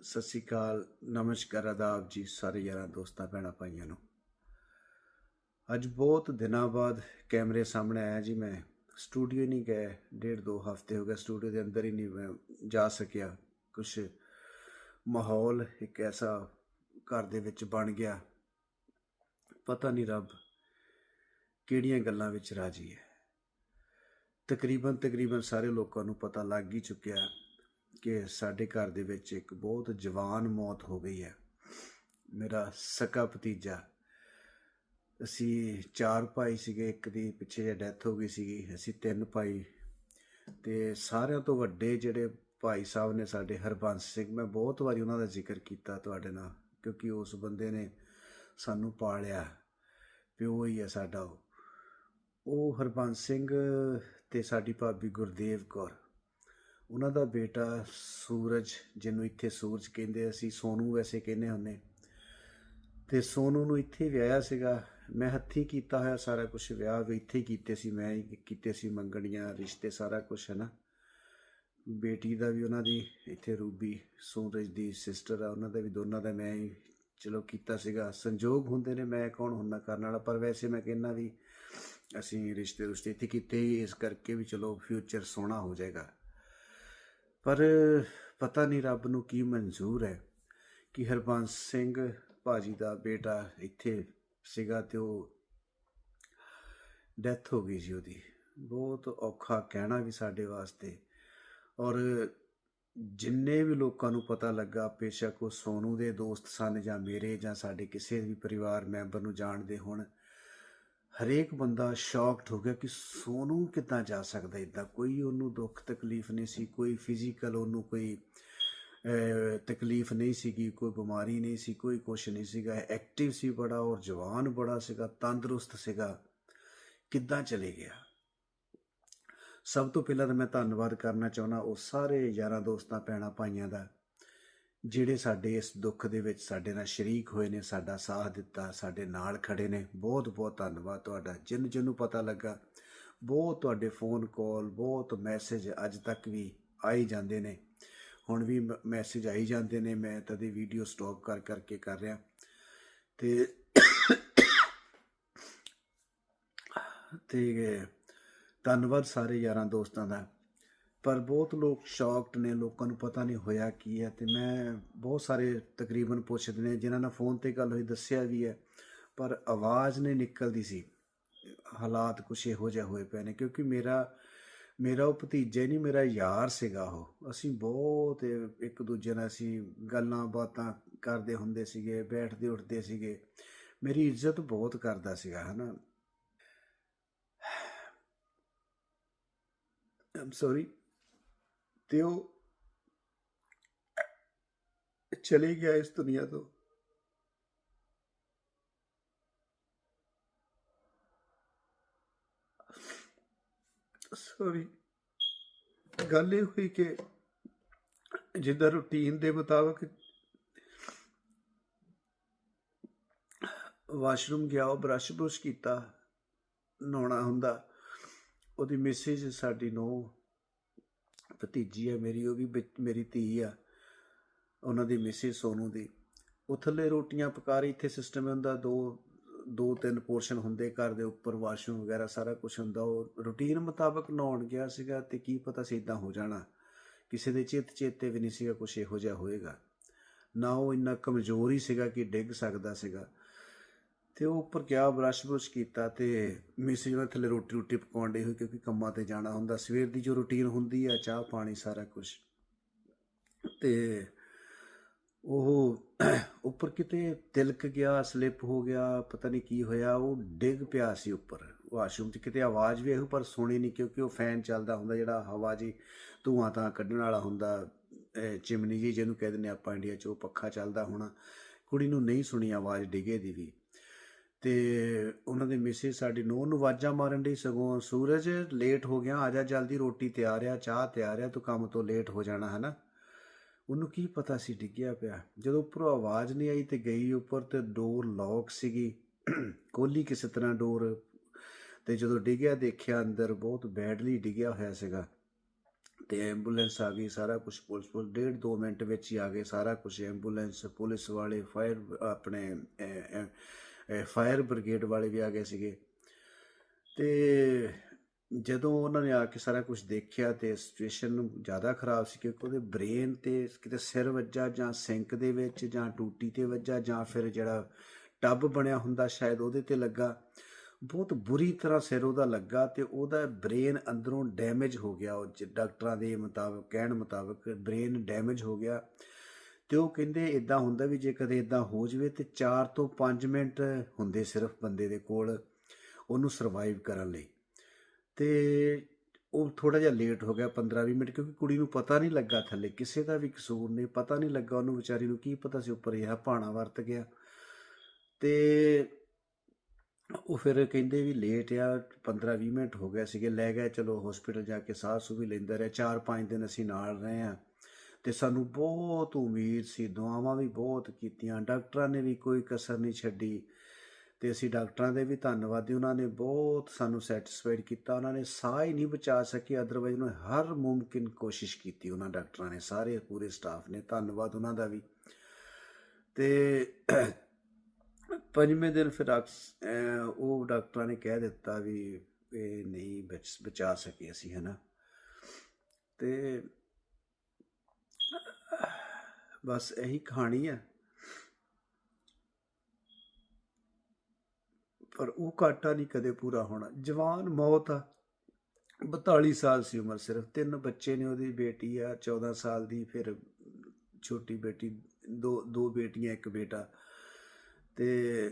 ਸਤਿ ਸ਼੍ਰੀ ਅਕਾਲ, ਨਮਸਕਾਰ, ਆਦਾਬ ਜੀ ਸਾਰੇ ਯਾਰਾਂ ਦੋਸਤਾਂ, ਭੈਣਾਂ, ਭਾਈਆਂ ਨੂੰ। ਅੱਜ ਬਹੁਤ ਦਿਨਾਂ ਬਾਅਦ ਕੈਮਰੇ ਸਾਹਮਣੇ ਆਇਆ ਜੀ ਮੈਂ। ਸਟੂਡੀਓ ਨਹੀਂ ਗਏ, ਡੇਢ ਦੋ ਹਫ਼ਤੇ ਹੋ ਗਏ ਸਟੂਡੀਓ ਦੇ ਅੰਦਰ ਹੀ ਨਹੀਂ ਮੈਂ ਜਾ ਸਕਿਆ। ਕੁਝ ਮਾਹੌਲ ਇੱਕ ਐਸਾ ਘਰ ਦੇ ਵਿੱਚ ਬਣ ਗਿਆ। ਪਤਾ ਨਹੀਂ ਰੱਬ ਕਿਹੜੀਆਂ ਗੱਲਾਂ ਵਿੱਚ ਰਾਜੀ ਹੈ। ਤਕਰੀਬਨ ਤਕਰੀਬਨ ਸਾਰੇ ਲੋਕਾਂ ਨੂੰ ਪਤਾ ਲੱਗ ਹੀ ਚੁੱਕਿਆ ਕਿ ਸਾਡੇ ਘਰ ਦੇ ਵਿੱਚ ਇੱਕ ਬਹੁਤ ਜਵਾਨ ਮੌਤ ਹੋ ਗਈ ਹੈ। ਮੇਰਾ ਸਕਾ ਭਤੀਜਾ। ਅਸੀਂ ਚਾਰ ਭਾਈ ਸੀਗੇ, ਇੱਕ ਦੀ ਪਿੱਛੇ ਜੇ ਡੈਥ ਹੋ ਗਈ ਸੀਗੀ, ਅਸੀਂ ਤਿੰਨ ਭਾਈ। ਤੇ ਸਾਰਿਆਂ ਤੋਂ ਵੱਡੇ ਜਿਹੜੇ ਭਾਈ ਸਾਹਿਬ ਨੇ ਸਾਡੇ ਹਰਬੰਸ ਸਿੰਘ, ਮੈਂ ਬਹੁਤ ਵਾਰੀ ਉਹਨਾਂ ਦਾ ਜ਼ਿਕਰ ਕੀਤਾ ਤੁਹਾਡੇ ਨਾਲ, ਕਿਉਂਕਿ ਉਸ ਬੰਦੇ ਨੇ ਸਾਨੂੰ ਪਾਲਿਆ। ਪਿਓ ਹੀ ਹੈ ਸਾਡਾ ਉਹ। ਉਹ ਹਰਬੰਸ ਸਿੰਘ ਤੇ ਸਾਡੀ ਭਾਬੀ ਗੁਰਦੇਵ ਕੌਰ। ਉਹਨਾਂ ਦਾ ਬੇਟਾ ਸੂਰਜ, ਜਿਹਨੂੰ ਇੱਥੇ ਸੂਰਜ ਕਹਿੰਦੇ ਅਸੀਂ ਸੋਨੂ ਵੈਸੇ ਕਹਿੰਦੇ ਹੁੰਨੇ ਤੇ ਸੋਨੂ ਨੂੰ ਇੱਥੇ ਵਿਆਹਿਆ ਸੀਗਾ। ਮੈਂ ਹੱਥੀਂ ਕੀਤਾ ਹੋਇਆ ਸਾਰਾ ਕੁਝ ਵਿਆਹ ਵੀ ਇੱਥੇ ਹੀ ਕੀਤੇ ਸੀ ਮੈਂ ਹੀ ਕੀਤੇ ਸੀ ਮੰਗਣੀਆਂ, ਰਿਸ਼ਤੇ ਸਾਰਾ ਕੁਝ ਹੈ ਨਾ। ਬੇਟੀ ਦਾ ਵੀ ਉਹਨਾਂ ਦੀ ਇੱਥੇ ਰੂਬੀ ਸੂਰਜ ਦੀ ਸਿਸਟਰ ਆ, ਉਹਨਾਂ ਦਾ ਵੀ ਦੋਨਾਂ ਦਾ ਮੈਂ ਹੀ, ਚਲੋ ਕੀਤਾ ਸੀਗਾ। ਸੰਜੋਗ ਹੁੰਦੇ ਨੇ, ਮੈਂ ਕੌਣ ਹੁੰਨਾ ਕਰਨ ਵਾਲਾ, ਪਰ ਵੈਸੇ ਮੈਂ ਕਹਿੰਦਾ ਵੀ ਅਸੀਂ ਰਿਸ਼ਤੇ ਰੁਸ਼ਤੇ ਇੱਥੇ ਕੀਤੇ ਹੀ, ਇਸ ਕਰਕੇ ਵੀ ਚਲੋ ਫਿਊਚਰ ਸੋਹਣਾ ਹੋ ਜਾਏਗਾ। ਪਰ ਪਤਾ ਨਹੀਂ ਰੱਬ ਨੂੰ ਕੀ ਮਨਜ਼ੂਰ ਹੈ ਕਿ ਹਰਬੰਸ ਸਿੰਘ ਭਾਜੀ ਦਾ ਬੇਟਾ ਇੱਥੇ ਸੀਗਾ ਤੇ ਉਹ ਡੈਥ ਹੋ ਗਈ ਸੀ ਉਹਦੀ। ਬਹੁਤ ਔਖਾ ਕਹਿਣਾ ਵੀ ਸਾਡੇ ਵਾਸਤੇ। ਔਰ ਜਿੰਨੇ ਵੀ ਲੋਕਾਂ ਨੂੰ ਪਤਾ ਲੱਗਾ, ਬੇਸ਼ੱਕ ਉਹ ਸੋਨੂ ਦੇ ਦੋਸਤ ਸਨ ਜਾਂ ਮੇਰੇ ਜਾਂ ਸਾਡੇ ਕਿਸੇ ਵੀ ਪਰਿਵਾਰ ਮੈਂਬਰ ਨੂੰ ਜਾਣਦੇ ਹੋਣ ਹਰੇਕ ਬੰਦਾ ਸ਼ੌਕਡ ਹੋ ਗਿਆ ਕਿ ਸੋਨੂੰ ਕਿੱਦਾਂ ਜਾ ਸਕਦਾ ਇਦਾਂ ਕੋਈ ਉਹਨੂੰ ਦੁੱਖ ਤਕਲੀਫ ਨਹੀਂ ਸੀ, ਕੋਈ ਫਿਜ਼ੀਕਲ ਉਹਨੂੰ ਕੋਈ ਤਕਲੀਫ ਨਹੀਂ ਸੀਗੀ, ਕੋਈ ਬਿਮਾਰੀ ਨਹੀਂ ਸੀ, ਕੋਈ ਕੁਛ ਨਹੀਂ ਸੀਗਾ। ਐਕਟਿਵ ਸੀ ਬੜਾ ਔਰ ਜਵਾਨ ਬੜਾ ਸੀਗਾ, ਤੰਦਰੁਸਤ ਸੀਗਾ। ਕਿੱਦਾਂ ਚਲੇ ਗਿਆ? ਸਭ ਤੋਂ ਪਹਿਲਾਂ ਤਾਂ ਮੈਂ ਧੰਨਵਾਦ ਕਰਨਾ ਚਾਹੁੰਦਾ ਉਹ ਸਾਰੇ ਯਾਰਾਂ ਦੋਸਤਾਂ, ਭੈਣਾਂ, ਭਾਈਆਂ ਦਾ ਜਿਹੜੇ ਸਾਡੇ ਇਸ ਦੁੱਖ ਦੇ ਵਿੱਚ ਸਾਡੇ ਨਾਲ ਸ਼ਰੀਕ ਹੋਏ ਨੇ, ਸਾਡਾ ਸਾਥ ਦਿੱਤਾ, ਸਾਡੇ ਨਾਲ ਖੜੇ ਨੇ, ਬਹੁਤ ਬਹੁਤ ਧੰਨਵਾਦ ਤੁਹਾਡਾ। ਜਿਨ ਜਿਹਨੂੰ ਪਤਾ ਲੱਗਾ, ਬਹੁਤ ਤੁਹਾਡੇ ਫੋਨ ਕਾਲ ਬਹੁਤ ਮੈਸੇਜ ਅੱਜ ਤੱਕ ਵੀ ਆਈ ਜਾਂਦੇ ਨੇ। ਹੁਣ ਵੀ ਮੈਸੇਜ ਆਈ ਜਾਂਦੇ ਨੇ, ਮੈਂ ਤਦੇ ਵੀਡੀਓ ਸਟਾਪ ਕਰ, ਕਰਕੇ ਕਰ ਰਿਹਾ। ਤੇ ਤੇ ਧੰਨਵਾਦ ਸਾਰੇ ਯਾਰਾਂ ਦੋਸਤਾਂ ਦਾ। ਪਰ ਬਹੁਤ ਲੋਕ ਸ਼ੌਕਡ ਨੇ, ਲੋਕਾਂ ਨੂੰ ਪਤਾ ਨਹੀਂ ਹੋਇਆ ਕੀ ਹੈ ਤੇ ਮੈਂ ਬਹੁਤ ਸਾਰੇ ਤਕਰੀਬਨ ਪੁੱਛਦੇ ਨੇ, ਜਿਨ੍ਹਾਂ ਨਾਲ ਫੋਨ ਤੇ ਗੱਲ ਹੋਈ, ਦੱਸਿਆ ਵੀ ਹੈ, ਪਰ ਆਵਾਜ਼ ਨਹੀਂ ਨਿਕਲਦੀ ਸੀ। ਹਾਲਾਤ ਕੁਛ ਇਹੋ ਜਿਹੇ ਹੋਏ ਪਏ ਨੇ, ਕਿਉਂਕਿ ਮੇਰਾ ਮੇਰਾ ਉਹ ਭਤੀਜਾ ਨਹੀਂ, ਮੇਰਾ ਯਾਰ ਸੀਗਾ ਉਹ। ਅਸੀਂ ਬਹੁਤ ਇੱਕ ਦੂਜੇ ਨਾਲ ਅਸੀਂ ਗੱਲਾਂ ਬਾਤਾਂ ਕਰਦੇ ਹੁੰਦੇ ਸੀਗੇ, ਬੈਠਦੇ ਉੱਠਦੇ ਸੀਗੇ। ਮੇਰੀ ਇੱਜ਼ਤ ਬਹੁਤ ਕਰਦਾ ਸੀਗਾ, ਹਨਾ। ਆਮ ਸੌਰੀ ਤੇ ਉਹ ਚਲੇ ਗਿਆ ਇਸ ਦੁਨੀਆ ਤੋਂ। ਸੌਰੀ ਗੱਲ ਇਹ ਹੋਈ ਕਿ ਜਿੱਦਾਂ ਰੁਟੀਨ ਦੇ ਮੁਤਾਬਕ ਵਾਸ਼ਰੂਮ ਗਿਆ, ਉਹ ਬਰਸ਼ ਬੁਰਸ਼ ਕੀਤਾ, ਨਹਾਉਣਾ ਹੁੰਦਾ। ਉਹਦੀ ਮੈਸੇਜ ਸਾਡੀ ਨੂੰ ਭਤੀਜੀ ਆ ਮੇਰੀ, ਉਹ ਵੀ ਵਿੱਚ- ਮੇਰੀ ਧੀ ਆ, ਉਹਨਾਂ ਦੀ ਮਿਸਿਸ ਸੋਨੂ ਦੀ। ਉਹ ਥੱਲੇ ਰੋਟੀਆਂ ਪਕਾ ਇੱਥੇ ਸਿਸਟਮ ਹੁੰਦਾ ਦੋ ਦੋ, ਤਿੰਨ ਪੋਰਸ਼ਨ ਹੁੰਦੇ ਘਰ ਦੇ ਉੱਪਰ ਵਾਸ਼ਰੂਮ ਵਗੈਰਾ ਸਾਰਾ ਕੁਝ ਹੁੰਦਾ। ਉਹ ਰੁਟੀਨ ਮੁਤਾਬਕ ਨਹਾਉਣ ਗਿਆ ਸੀਗਾ ਤੇ ਕੀ ਪਤਾ ਸੀ ਇਦਾਂ ਹੋ ਜਾਣਾ। ਕਿਸੇ ਦੇ ਚਿੱਤ, ਚੇਤੇ ਵੀ ਨਹੀਂ ਸੀਗਾ ਕੁਝ ਇਹੋ ਜਿਹਾ ਹੋਏਗਾ। ਨਾ ਉਹ ਇੰਨਾ ਕਮਜ਼ੋਰ ਹੀ ਸੀਗਾ ਕਿ ਡਿੱਗ ਸਕਦਾ ਸੀਗਾ। ਤੇ ਉਹ ਉੱਪਰ ਗਿਆ ਬਰਸ਼ ਬਰਸ਼ ਕੀਤਾ ਤੇ ਮਿਸਿਸ ਨੇ ਥੱਲੇ ਰੋਟੀ ਰੋਟੀ ਪਕਾਉਣ ਡਈ ਹੋਈ ਕਿਉਂਕਿ ਕੰਮਾਂ ਤੇ ਜਾਣਾ ਹੁੰਦਾ। ਸਵੇਰ ਦੀ ਜੋ ਰੁਟੀਨ ਹੁੰਦੀ ਆ, ਚਾਹ ਪਾਣੀ ਸਾਰਾ ਕੁਝ ਤੇ ਉਹ ਉੱਪਰ ਕਿਤੇ ਤਿਲਕ ਗਿਆ ਸਲਿੱਪ ਹੋ ਗਿਆ, ਪਤਾ ਨਹੀਂ ਕੀ ਹੋਇਆ, ਉਹ ਡਿੱਗ ਪਿਆ ਸੀ ਉੱਪਰ। ਵਾਸ਼ਰੂਮ 'ਚ ਕਿਤੇ ਆਵਾਜ਼ ਵੀ ਆਈ, ਪਰ ਸੁਣੀ ਨਹੀਂ ਕਿਉਂਕਿ ਉਹ ਫੈਨ ਚੱਲਦਾ ਹੁੰਦਾ, ਜਿਹੜਾ ਹਵਾ ਜੀ ਧੂਆਂ ਤਾਂ ਕੱਢਣ ਵਾਲਾ ਹੁੰਦਾ ਚਿਮਨੀ ਜੀ ਜਿਹਨੂੰ ਕਹਿ ਦਿੰਦੇ ਆਪਾਂ ਇੰਡੀਆ 'ਚ, ਉਹ ਪੱਖਾ ਚੱਲਦਾ ਹੋਣਾ। ਕੁੜੀ ਨੂੰ ਨਹੀਂ ਸੁਣੀ ਆਵਾਜ਼, ਡਿੱਗੇ ਦੀ ਵੀ। ਤੇ ਉਹਨਾਂ ਦੇ ਮਿਸਿਸ ਸਾਡੀ ਨੂੰਹ ਨੂੰ ਆਵਾਜ਼ਾਂ ਮਾਰਨ ਲਈ ਸਗੋਂ ਸੂਰਜ ਲੇਟ ਹੋ ਗਿਆ ਆ ਜਾ ਜਲਦੀ ਰੋਟੀ ਤਿਆਰ ਆ, ਚਾਹ ਤਿਆਰ ਆ, ਤੂੰ ਕੰਮ ਤੋਂ ਲੇਟ ਹੋ ਜਾਣਾ, ਹਨਾ? ਉਹਨੂੰ ਕੀ ਪਤਾ ਸੀ ਡਿੱਗਿਆ ਪਿਆ? ਜਦੋਂ ਉੱਪਰੋਂ ਆਵਾਜ਼ ਨਹੀਂ ਆਈ ਤੇ ਗਈ ਉੱਪਰ ਤੇ ਡੋਰ ਲੌਕ ਸੀਗੀ ਕੋਲੀ ਕਿਸੇ ਤਰ੍ਹਾਂ ਡੋਰ ਤੇ ਜਦੋਂ ਡਿੱਗਿਆ ਦੇਖਿਆ ਅੰਦਰ ਬਹੁਤ ਬੈਡਲੀ ਡਿੱਗਿਆ ਹੋਇਆ ਸੀਗਾ। ਤੇ ਐਂਬੂਲੈਂਸ ਆ ਗਈ, ਸਾਰਾ ਕੁਝ ਪੁਲਿਸ ਪੁਲਿਸ ਡੇਢ ਦੋ ਮਿੰਟ ਵਿੱਚ ਹੀ ਆ ਗਏ, ਸਾਰਾ ਕੁਝ ਐਂਬੂਲੈਂਸ ਪੁਲਿਸ ਵਾਲੇ ਫਾਇਰ ਆਪਣੇ ਫਾਇਰ ਬ੍ਰਿਗੇਡ ਵਾਲੇ ਵੀ ਆ ਗਏ ਸੀਗੇ। ਤੇ ਜਦੋਂ ਉਹਨਾਂ ਨੇ ਆ ਕੇ ਸਾਰਾ ਕੁਝ ਦੇਖਿਆ ਤੇ ਸਿਚੁਏਸ਼ਨ ਜ਼ਿਆਦਾ ਖਰਾਬ ਸੀ ਕਿਉਂਕਿ ਉਹਦੇ ਬ੍ਰੇਨ ਤੇ ਕਿਤੇ ਸਿਰ ਵੱਜਾ ਜਾਂ ਸਿੰਕ ਦੇ ਵਿੱਚ ਜਾਂ ਟੂਟੀ ਤੇ ਵੱਜਾ ਜਾਂ ਫਿਰ ਜਿਹੜਾ ਟੱਬ ਬਣਿਆ ਹੁੰਦਾ ਸ਼ਾਇਦ ਉਹਦੇ ਤੇ ਲੱਗਾ। ਬਹੁਤ ਬੁਰੀ ਤਰ੍ਹਾਂ ਸਿਰ ਉਹਦਾ ਲੱਗਾ ਤੇ ਉਹਦਾ ਬ੍ਰੇਨ ਅੰਦਰੋਂ ਡੈਮੇਜ ਹੋ ਗਿਆ। ਉਹ ਜ- ਡਾਕਟਰਾਂ ਦੇ ਮੁਤਾਬਕ ਕਹਿਣ ਮੁਤਾਬਕ ਬ੍ਰੇਨ ਡੈਮੇਜ ਹੋ ਗਿਆ। ਤੇ ਉਹ ਕਹਿੰਦੇ ਇਦਾਂ ਹੁੰਦਾ ਵੀ ਜੇ ਕਦੇ ਇਦਾਂ ਹੋ ਜਵੇ ਤੇ 4 ਤੋਂ 5 ਮਿੰਟ ਹੁੰਦੇ ਸਿਰਫ ਬੰਦੇ ਦੇ ਕੋਲ ਉਹਨੂੰ ਸਰਵਾਈਵ ਕਰਨ ਲਈ। ਤੇ ਉਹ ਥੋੜਾ ਜਿਹਾ ਲੇਟ ਹੋ ਗਿਆ 15-20 ਮਿੰਟ, ਕਿਉਂਕਿ ਕੁੜੀ ਨੂੰ ਪਤਾ ਨਹੀਂ ਲੱਗਾ ਥੱਲੇ, ਕਿਸੇ ਦਾ ਵੀ ਕਸੂਰ ਨਹੀਂ, ਪਤਾ ਨਹੀਂ ਲੱਗਾ ਉਹਨੂੰ ਵਿਚਾਰੀ ਨੂੰ ਕੀ ਪਤਾ ਸੀ ਉੱਪਰ ਇਹ ਭਾਣਾ ਵਰਤ ਗਿਆ। ਤੇ ਉਹ ਫਿਰ ਕਹਿੰਦੇ ਵੀ ਲੇਟ ਆ 15-20 ਮਿੰਟ ਹੋ ਗਿਆ ਸੀਗੇ, ਲੈ ਗਏ, ਚਲੋ ਹਸਪੀਟਲ ਜਾ ਕੇ ਸਾਹ ਸੂ ਵੀ ਲੈਂਦਾ ਰਿਹਾ 4-5 ਦਿਨ ਅਸੀਂ ਨਾਲ ਰਹੇ ਆ ਤੇ ਸਾਨੂੰ ਬਹੁਤ ਉਮੀਦ ਸੀ, ਦੁਆਵਾਂ ਵੀ ਬਹੁਤ ਕੀਤੀਆਂ, ਡਾਕਟਰਾਂ ਨੇ ਵੀ ਕੋਈ ਕਸਰ ਨਹੀਂ ਛੱਡੀ ਤੇ ਅਸੀਂ ਡਾਕਟਰਾਂ ਦੇ ਵੀ ਧੰਨਵਾਦੀ ਉਹਨਾਂ ਨੇ ਬਹੁਤ ਸਾਨੂੰ ਸੈਟੀਸਫਾਈਡ ਕੀਤਾ, ਉਹਨਾਂ ਨੇ ਸਾਹ ਹੀ ਨਹੀਂ ਬਚਾ ਸਕੇ ਅਦਰਵਾਈਜ਼ ਉਹਨਾਂ ਨੇ ਹਰ ਮੁਮਕਿਨ ਕੋਸ਼ਿਸ਼ ਕੀਤੀ ਉਹਨਾਂ ਡਾਕਟਰਾਂ ਨੇ, ਸਾਰੇ ਪੂਰੇ ਸਟਾਫ ਨੇ, ਧੰਨਵਾਦ ਉਹਨਾਂ ਦਾ ਵੀ। ਤੇ ਪੰਜਵੇਂ ਦਿਨ ਫਿਰ ਡਾਕਸ- ਉਹ ਡਾਕਟਰਾਂ ਨੇ ਕਹਿ ਦਿੱਤਾ ਵੀ ਇਹ ਨਹੀਂ ਬਚ, ਬਚਾ ਸਕੇ ਅਸੀਂ, ਹਨਾ। ਤੇ ਬਸ ਇਹੀ ਕਹਾਣੀ ਹੈ। ਪਰ ਉਹ ਘਾਟਾ ਨਹੀਂ ਕਦੇ ਪੂਰਾ ਹੋਣਾ। ਜਵਾਨ ਮੌਤ ਆ। 42 ਸਾਲ ਸੀ ਉਮਰ ਸਿਰਫ। ਤਿੰਨ ਬੱਚੇ ਨੇ, ਉਹਦੀ ਬੇਟੀ ਆ 14 ਸਾਲ ਦੀ, ਫਿਰ ਛੋਟੀ ਬੇਟੀ, ਦੋ ਦੋ ਬੇਟੀਆਂ, ਇੱਕ ਬੇਟਾ। ਤੇ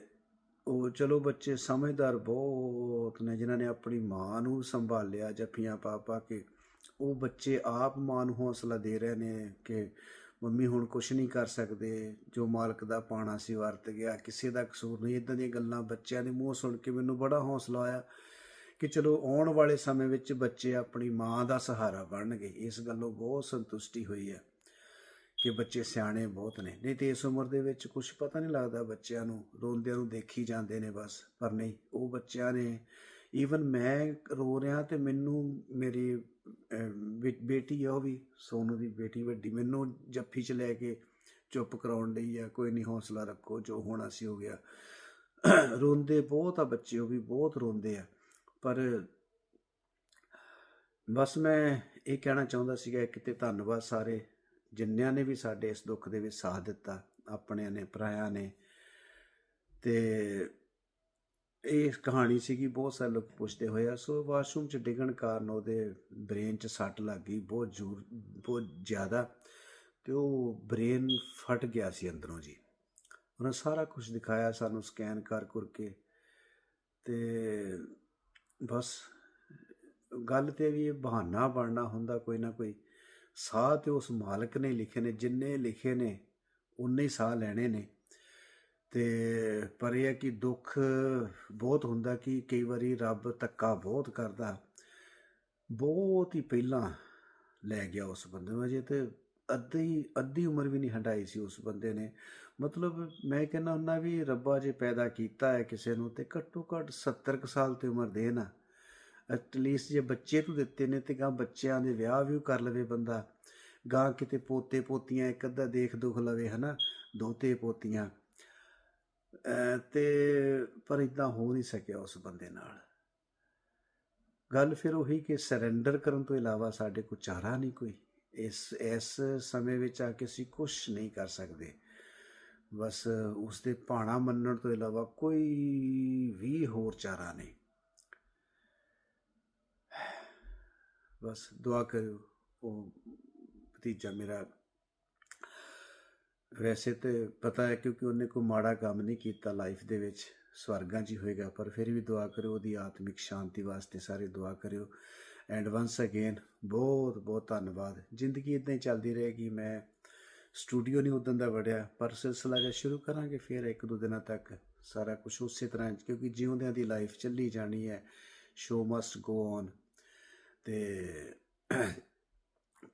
ਉਹ ਚਲੋ ਬੱਚੇ ਸਮਝਦਾਰ ਬਹੁਤ ਨੇ, ਜਿਨ੍ਹਾਂ ਨੇ ਆਪਣੀ ਮਾਂ ਨੂੰ ਸੰਭਾਲਿਆ, ਜੱਫੀਆਂ ਪਾ ਪਾ ਕੇ। ਉਹ ਬੱਚੇ ਆਪ ਮਾਂ ਨੂੰ ਹੌਸਲਾ ਦੇ ਰਹੇ ਨੇ ਕਿ ਮੰਮੀ ਹੁਣ ਕੁਝ ਨਹੀਂ ਕਰ ਸਕਦੇ, ਜੋ ਮਾਲਕ ਦਾ ਪਾਣਾ ਸੀ ਵਰਤ ਗਿਆ, ਕਿਸੇ ਦਾ ਕਸੂਰ ਨਹੀਂ। ਇਦਾਂ ਦੀਆਂ ਗੱਲਾਂ ਬੱਚਿਆਂ ਦੇ ਮੂੰਹ ਸੁਣ ਕੇ ਮੈਨੂੰ ਬੜਾ ਹੌਸਲਾ ਆਇਆ ਕਿ ਚਲੋ ਆਉਣ ਵਾਲੇ ਸਮੇਂ ਵਿੱਚ ਬੱਚੇ ਆਪਣੀ ਮਾਂ ਦਾ ਸਹਾਰਾ ਬਣਨਗੇ। ਇਸ ਗੱਲੋਂ ਬਹੁਤ ਸੰਤੁਸ਼ਟੀ ਹੋਈ ਹੈ ਕਿ ਬੱਚੇ ਸਿਆਣੇ ਬਹੁਤ ਨੇ। ਨਹੀਂ ਤੇ ਇਸ ਉਮਰ ਦੇ ਵਿੱਚ ਕੁਝ ਪਤਾ ਨਹੀਂ ਲੱਗਦਾ ਬੱਚਿਆਂ ਨੂੰ, ਰੋਂਦਿਆਂ ਨੂੰ ਦੇਖੀ ਜਾਂਦੇ ਨੇ ਬਸ। ਪਰ ਨਹੀਂ, ਉਹ ਬੱਚਿਆਂ ਨੇ ਈਵਨ ਮੈਂ ਰੋ ਰਿਹਾ ਤੇ ਮੈਨੂੰ ਮੇਰੀ ਬੇ- ਬੇਟੀ ਆ ਉਹ ਵੀ, ਸੋਨੂ ਦੀ ਬੇਟੀ ਵੱਡੀ, ਮੈਨੂੰ ਜੱਫੀ 'ਚ ਲੈ ਕੇ ਚੁੱਪ ਕਰਾਉਣ ਲਈ ਆ, ਕੋਈ ਨਹੀਂ ਹੌਸਲਾ ਰੱਖੋ, ਜੋ ਹੋਣਾ ਸੀ ਹੋ ਗਿਆ। ਰੋਂਦੇ ਬਹੁਤ ਆ ਬੱਚੇ, ਉਹ ਵੀ ਬਹੁਤ ਰੋਂਦੇ ਆ। ਪਰ ਬਸ ਮੈਂ ਇਹ ਕਹਿਣਾ ਚਾਹੁੰਦਾ ਸੀਗਾ ਕਿ ਤੇ ਧੰਨਵਾਦ ਸਾਰੇ, ਜਿੰਨਿਆਂ ਨੇ ਵੀ ਸਾਡੇ ਇਸ ਦੁੱਖ ਦੇ ਵਿੱਚ ਸਾਥ ਦਿੱਤਾ, ਆਪਣਿਆਂ ਨੇ, ਭਰਾਇਆਂ ਨੇ। ਤੇ ਇਹ ਕਹਾਣੀ ਸੀਗੀ, ਬਹੁਤ ਸਾਰੇ ਲੋਕ ਪੁੱਛਦੇ ਹੋਏ ਆ, ਸੋ ਵਾਸ਼ਰੂਮ 'ਚ ਡਿੱਗਣ ਕਾਰਨ ਉਹਦੇ ਬ੍ਰੇਨ 'ਚ ਸੱਟ ਲੱਗ ਗਈ, ਬਹੁਤ ਜ਼ੋਰ, ਬਹੁਤ ਜ਼ਿਆਦਾ, ਤੇ ਉਹ ਬ੍ਰੇਨ ਫਟ ਗਿਆ ਸੀ ਅੰਦਰੋਂ ਜੀ। ਉਹਨਾਂ ਸਾਰਾ ਕੁਝ ਦਿਖਾਇਆ, ਸਾਨੂੰ ਸਕੈਨ ਕਰ ਕਰ ਕੇ, ਤੇ ਬਸ ਗੱਲ ਤੇ ਵੀ ਇਹ ਬਹਾਨਾ ਬਣਨਾ ਹੁੰਦਾ ਕੋਈ ਨਾ ਕੋਈ। ਸਾਹ ਤੇ ਉਸ ਮਾਲਕ ਨੇ ਲਿਖੇ ਨੇ, ਜਿੰਨੇ ਲਿਖੇ ਨੇ ਉਨੇ ਹੀ ਸਾਹ ਲੈਣੇ ਨੇ। ਤੇ ਪਰ ਇਹ ਹੈ ਕਿ ਦੁੱਖ ਬਹੁਤ ਹੁੰਦਾ ਕਿ ਕਈ ਵਾਰੀ ਰੱਬ ਧੱਕਾ ਬਹੁਤ ਕਰਦਾ। ਬਹੁਤ ਹੀ ਪਹਿਲਾਂ ਲੈ ਗਿਆ ਉਸ ਬੰਦੇ ਨੂੰ, ਅਜੇ ਤੇ ਅੱਧੀ ਅੱਧੀ ਉਮਰ ਵੀ ਨਹੀਂ ਹਟਾਈ ਸੀ ਉਸ ਬੰਦੇ ਨੇ। ਮਤਲਬ ਮੈਂ ਕਹਿੰਦਾ ਹੁੰਦਾ ਵੀ ਰੱਬਾ ਜੇ ਪੈਦਾ ਕੀਤਾ ਹੈ ਕਿਸੇ ਨੂੰ ਤੇ ਘੱਟੋ ਘੱਟ 70 ਕੁ ਸਾਲ ਤੇ ਉਮਰ ਦੇ ਨਾ। ਐਟਲੀਸਟ ਜੇ ਬੱਚੇ ਤੂੰ ਦਿੱਤੇ ਨੇ ਤੇ ਗਾਂ ਬੱਚਿਆਂ ਦੇ ਵਿਆਹ ਵੀ ਕਰ ਲਵੇ ਬੰਦਾ। ਗਾਂ ਕਿਤੇ ਪੋਤੇ ਪੋਤੀਆਂ ਇੱਕ ਅੱਧਾ ਦੇਖ ਦੁਖ ਲਵੇ, ਹਨਾ? ਦੋਤੇ ਪੋਤੀਆਂ। ਤੇ ਪਰ ਇਦਾਂ ਹੋ ਨਹੀਂ ਸਕਿਆ ਉਸ ਬੰਦੇ ਨਾਲ। ਗੱਲ ਫਿਰ ਉਹੀ ਕਿ ਸਰੈਂਡਰ ਕਰਨ ਤੋਂ ਇਲਾਵਾ ਸਾਡੇ ਕੋਲ ਚਾਰਾ ਨਹੀਂ ਕੋਈ। ਇਸ ਇਸ ਸਮੇਂ ਵਿੱਚ ਆ ਕੇ ਅਸੀਂ ਕੁਝ ਨਹੀਂ ਕਰ ਸਕਦੇ। ਬਸ ਉਸ ਦੇ ਭਾਣਾ ਮੰਨਣ ਤੋਂ ਇਲਾਵਾ ਕੋਈ ਵੀ ਹੋਰ ਚਾਰਾ ਨਹੀਂ। ਬਸ ਦੁਆ ਕਰਿਓ, ਉਹ ਭਤੀਜਾ ਮੇਰਾ ਵੈਸੇ ਤੇ ਪਤਾ ਹੈ ਕਿਉਂਕਿ ਉਹਨੇ ਕੋਈ ਮਾੜਾ ਕੰਮ ਨਹੀਂ ਕੀਤਾ ਲਾਈਫ ਦੇ ਵਿੱਚ, ਸਵਰਗਾਂ 'ਚ ਹੀ ਹੋਏਗਾ, ਪਰ ਫਿਰ ਵੀ ਦੁਆ ਕਰਿਓ, ਉਹਦੀ ਆਤਮਿਕ ਸ਼ਾਂਤੀ ਵਾਸਤੇ ਸਾਰੇ ਦੁਆ ਕਰਿਓ। ਐਂਡ ਵਾਂਸ ਅਗੇਨ ਬਹੁਤ ਬਹੁਤ ਧੰਨਵਾਦ। ਜ਼ਿੰਦਗੀ ਇਦਾਂ ਹੀ ਚੱਲਦੀ ਰਹੇਗੀ, ਮੈਂ ਸਟੂਡੀਓ ਨਹੀਂ ਉਦੋਂ ਦਾ ਵੜਿਆ, ਪਰ ਸਿਲਸਿਲਾ ਜਿਹਾ ਸ਼ੁਰੂ ਕਰਾਂਗੇ, ਫਿਰ ਇੱਕ ਦੋ ਦਿਨਾਂ ਤੱਕ ਸਾਰਾ ਕੁਝ ਉਸੇ ਤਰ੍ਹਾਂ ਕਿਉਂਕਿ ਜਿਉਂਦਿਆਂ ਦੀ ਲਾਈਫ ਚੱਲੀ ਜਾਣੀ ਹੈ ਸ਼ੋ ਮਸਟ ਗੋ ਔਨ ਤੇ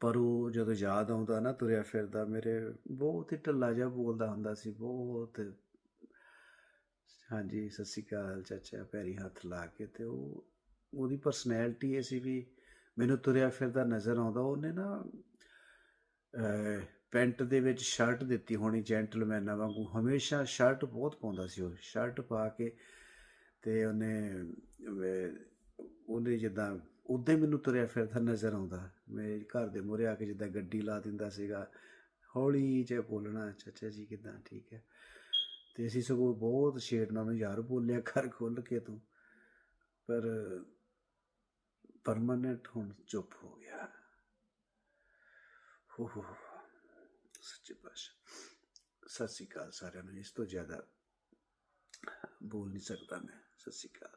ਪਰ ਉਹ ਜਦੋਂ ਯਾਦ ਆਉਂਦਾ ਨਾ ਤੁਰਿਆ ਫਿਰਦਾ, ਮੇਰੇ ਬਹੁਤ ਹੀ ਢੱਲਾ ਜਿਹਾ ਬੋਲਦਾ ਹੁੰਦਾ ਸੀ, ਬਹੁਤ। ਹਾਂਜੀ, ਸਤਿ ਸ਼੍ਰੀ ਅਕਾਲ ਚਾਚਾ, ਪੈਰੀ ਹੱਥ ਲਾ ਕੇ। ਤੇ ਉਹ, ਉਹਦੀ ਪਰਸਨੈਲਿਟੀ ਇਹ ਸੀ ਵੀ ਮੈਨੂੰ ਤੁਰਿਆ ਫਿਰਦਾ ਨਜ਼ਰ ਆਉਂਦਾ, ਉਹਨੇ ਨਾ ਪੈਂਟ ਦੇ ਵਿੱਚ ਸ਼ਰਟ ਦਿੱਤੀ ਹੋਣੀ ਜੈਂਟਲਮੈਨਾਂ ਵਾਂਗੂ। ਹਮੇਸ਼ਾ ਸ਼ਰਟ ਬਹੁਤ ਪਾਉਂਦਾ ਸੀ ਉਹ ਸ਼ਰਟ ਪਾ ਕੇ। ਤੇ ਉਹਨੇ ਉਹਨੇ ਜਿੱਦਾਂ ਉਦਾਂ ਹੀ ਮੈਨੂੰ ਤੁਰਿਆ ਫਿਰਦਾ ਨਜ਼ਰ ਆਉਂਦਾ। ਮੇਰੇ ਘਰ ਦੇ ਮੂਹਰੇ ਆ ਕੇ ਜਿੱਦਾਂ ਗੱਡੀ ਲਾ ਦਿੰਦਾ ਸੀਗਾ, ਹੌਲੀ ਜਿਹਾ ਬੋਲਣਾ, ਚਾਚਾ ਜੀ ਕਿਦਾਂ? ਠੀਕ ਹੈ? ਤੇ ਅਸੀਂ ਸਗੋਂ ਬਹੁਤ ਛੇੜਨਾ ਨੂੰ ਯਾਰ ਬੋਲਿਆ ਘਰ ਖੁੱਲ ਕੇ ਤੂੰ। ਪਰ ਪਰਮਾਨੈਂਟ ਹੁਣ ਚੁੱਪ ਹੋ ਗਿਆ। ਹੋ ਹੋ, ਸੱਚੇ ਪਾਤਸ਼ਾਹ। ਸਤਿ ਸ਼੍ਰੀ ਅਕਾਲ ਸਾਰਿਆਂ ਨੂੰ। ਇਸ ਤੋਂ ਜ਼ਿਆਦਾ ਬੋਲ ਨਹੀਂ ਸਕਦਾ ਮੈਂ। ਸਤਿ ਸ਼੍ਰੀ ਅਕਾਲ।